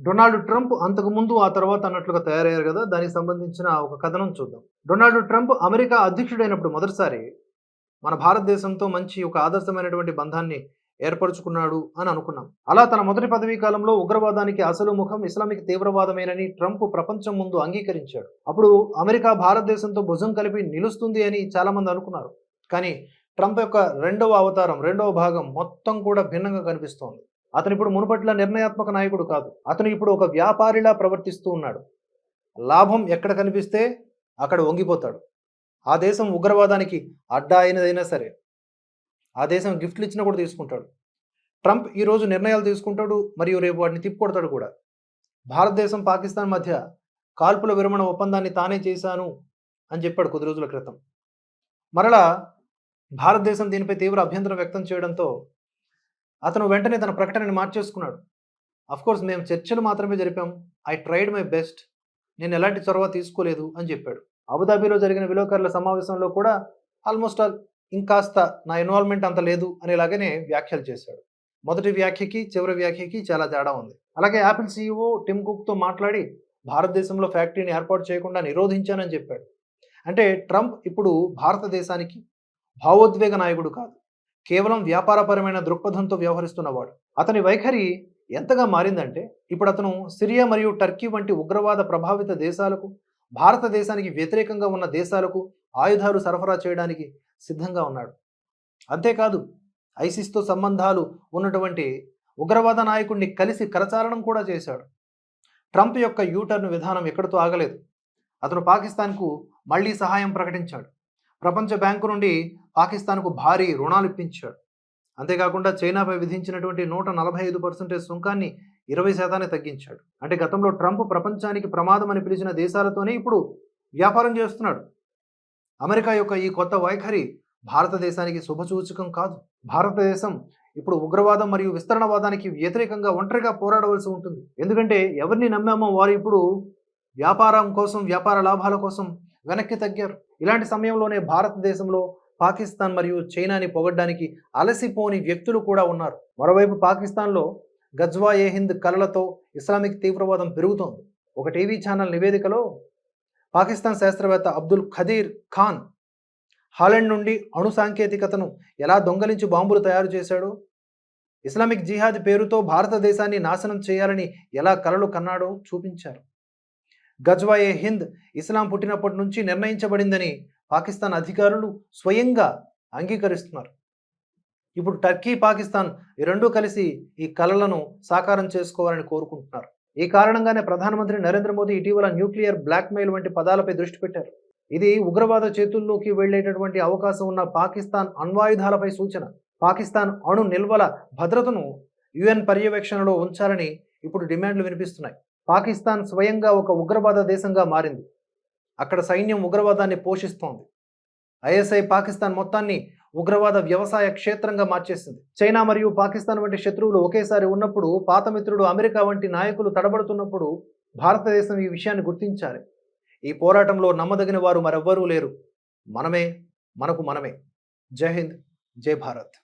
Donald Trump అంతకుముందు ఆ తర్వాత అన్నట్లుగా తయారయ్యారు కదా దానికి సంబంధించిన ఒక కథనం చూద్దాం. డొనాల్డ్ ట్రంప్ అమెరికా అధ్యక్షుడైనప్పుడు మొదటిసారి మన భారతదేశంతో మంచి ఒక ఆదర్శమైనటువంటి బంధాన్ని ఏర్పరచుకున్నాడు అని అనుకున్నాం. అలా తన మొదటి పదవీ కాలంలో ఉగ్రవాదానికి అసలు ముఖం ఇస్లామిక్ తీవ్రవాదమేనని ట్రంప్ ప్రపంచం ముందు అంగీకరించాడు. అప్పుడు అమెరికా భారతదేశంతో భుజం కలిపి నిలుస్తుంది అని చాలామంది అనుకున్నారు. కానీ ట్రంప్ యొక్క రెండవ అవతారం రెండవ భాగం మొత్తం కూడా భిన్నంగా కనిపిస్తోంది. అతను ఇప్పుడు మునుపట్ల నిర్ణయాత్మక నాయకుడు కాదు. అతను ఇప్పుడు ఒక వ్యాపారిలా ప్రవర్తిస్తూ ఉన్నాడు. లాభం ఎక్కడ కనిపిస్తే అక్కడ వంగిపోతాడు. ఆ దేశం ఉగ్రవాదానికి అడ్డా అయినదైనా సరే ఆ దేశం గిఫ్ట్లు ఇచ్చినా కూడా తీసుకుంటాడు. ట్రంప్ ఈరోజు నిర్ణయాలు తీసుకుంటాడు మరియు రేపు వాటిని తిప్పుకొడతాడు కూడా. భారతదేశం పాకిస్తాన్ మధ్య కాల్పుల విరమణ ఒప్పందాన్ని తానే చేశాను అని చెప్పాడు కొద్ది రోజుల క్రితం. మరలా భారతదేశం దీనిపై తీవ్ర అభ్యంతరం వ్యక్తం చేయడంతో అతను వెంటనే తన ప్రకటనని మార్చేసుకున్నాడు. కోర్స్ మేము చర్చలు మాత్రమే జరిపాం ఐ ట్రైడ్ మై బెస్ట్ నేను ఎలాంటి చొరవ తీసుకోలేదు అని చెప్పాడు. అబుదాబీలో జరిగిన విలేకరుల సమావేశంలో కూడా ఆల్మోస్ట్ ఆల్ ఇంకాస్త నా ఇన్వాల్వ్మెంట్ అంత లేదు అనేలాగానే వ్యాఖ్యలు చేశాడు. మొదటి వ్యాఖ్యకి చివరి వ్యాఖ్యకి చాలా తేడా ఉంది. అలాగే యాపిల్ సీఈఓ టిమ్ కుక్తో మాట్లాడి భారతదేశంలో ఫ్యాక్టరీని ఏర్పాటు చేయకుండా నిరోధించానని చెప్పాడు. అంటే ట్రంప్ ఇప్పుడు భారతదేశానికి భావోద్వేగ నాయకుడు కాదు. కేవలం వ్యాపారపరమైన దృక్పథంతో వ్యవహరిస్తున్నవాడు. అతని వైఖరి ఎంతగా మారిందంటే ఇప్పుడు అతను సిరియా మరియు టర్కీ వంటి ఉగ్రవాద ప్రభావిత దేశాలకు భారతదేశానికి వ్యతిరేకంగా ఉన్న దేశాలకు ఆయుధాలు సరఫరా చేయడానికి సిద్ధంగా ఉన్నాడు. అంతేకాదు ఐసిస్తో సంబంధాలు ఉన్నటువంటి ఉగ్రవాద నాయకుడిని కలిసి కరచాలనం కూడా చేశాడు. ట్రంప్ యొక్క యూటర్న్ విధానం ఎక్కడితో ఆగలేదు. అతను పాకిస్తాన్కు మళ్ళీ సహాయం ప్రకటించాడు. ప్రపంచ బ్యాంకు నుండి పాకిస్తాన్కు భారీ రుణాలు ఇప్పించాడు అంతేకాకుండా చైనాపై విధించినటువంటి నూట నలభై ఐదు పర్సెంటేజ్ సుంకాన్ని ఇరవై శాతాన్ని తగ్గించాడు. అంటే గతంలో ట్రంప్ ప్రపంచానికి ప్రమాదం అని పిలిచిన దేశాలతోనే ఇప్పుడు వ్యాపారం చేస్తున్నాడు. అమెరికా యొక్క ఈ కొత్త వైఖరి భారతదేశానికి శుభసూచకం కాదు. భారతదేశం ఇప్పుడు ఉగ్రవాదం మరియు విస్తరణవాదానికి వ్యతిరేకంగా ఒంటరిగా పోరాడవలసి ఉంటుంది. ఎందుకంటే ఎవరిని నమ్మామో వారు ఇప్పుడు వ్యాపారం కోసం వ్యాపార లాభాల కోసం వెనక్కి తగ్గారు. ఇలాంటి సమయంలోనే భారతదేశంలో పాకిస్తాన్ మరియు చైనాని పొగడ్డానికి అలసిపోని వ్యక్తులు కూడా ఉన్నారు. మరోవైపు పాకిస్తాన్లో గజ్వా ఏ హింద్ కలలతో ఇస్లామిక్ తీవ్రవాదం పెరుగుతోంది. ఒక టీవీ ఛానల్ నివేదికలో పాకిస్తాన్ శాస్త్రవేత్త అబ్దుల్ ఖదీర్ ఖాన్ హాలెండ్ నుండి అణు సాంకేతికతను ఎలా దొంగలించి బాంబులు తయారు చేశాడో ఇస్లామిక్ జిహాద్ పేరుతో భారతదేశాన్ని నాశనం చేయాలని ఎలా కలలు కన్నాడో చూపించారు. గజ్వా ఏ హింద్ ఇస్లాం పుట్టినప్పటి నుంచి నిర్ణయించబడిందని పాకిస్తాన్ అధికారులు స్వయంగా అంగీకరిస్తున్నారు. ఇప్పుడు టర్కీ పాకిస్తాన్ ఈ రెండూ కలిసి ఈ కలలను సాకారం చేసుకోవాలని కోరుకుంటున్నారు. ఈ కారణంగానే ప్రధానమంత్రి నరేంద్ర మోదీ ఇటీవల న్యూక్లియర్ బ్లాక్మెయిల్ వంటి పదాలపై దృష్టి పెట్టారు. ఇది ఉగ్రవాద చేతుల్లోకి వెళ్ళేటటువంటి అవకాశం ఉన్న పాకిస్తాన్ అణ్వాయుధాలపై సూచన. పాకిస్తాన్ అణు నిల్వల భద్రతను యుఎన్ పర్యవేక్షణలో ఉంచాలని ఇప్పుడు డిమాండ్లు వినిపిస్తున్నాయి. పాకిస్తాన్ స్వయంగా ఒక ఉగ్రవాద దేశంగా మారింది. అక్కడ సైన్యం ఉగ్రవాదాన్ని పోషిస్తోంది. ఐఎస్ఐ పాకిస్తాన్ మొత్తాన్ని ఉగ్రవాద వ్యవసాయ క్షేత్రంగా మార్చేసింది. చైనా మరియు పాకిస్తాన్ వంటి శత్రువులు ఒకేసారి ఉన్నప్పుడు పాత మిత్రుడు అమెరికా వంటి నాయకులు తడబడుతున్నప్పుడు భారతదేశం ఈ విషయాన్ని గుర్తించాలి. ఈ పోరాటంలో నమ్మదగిన వారు మరెవ్వరూ లేరు. మనమే మనకు మనమే. జై హింద్ జై భారత్.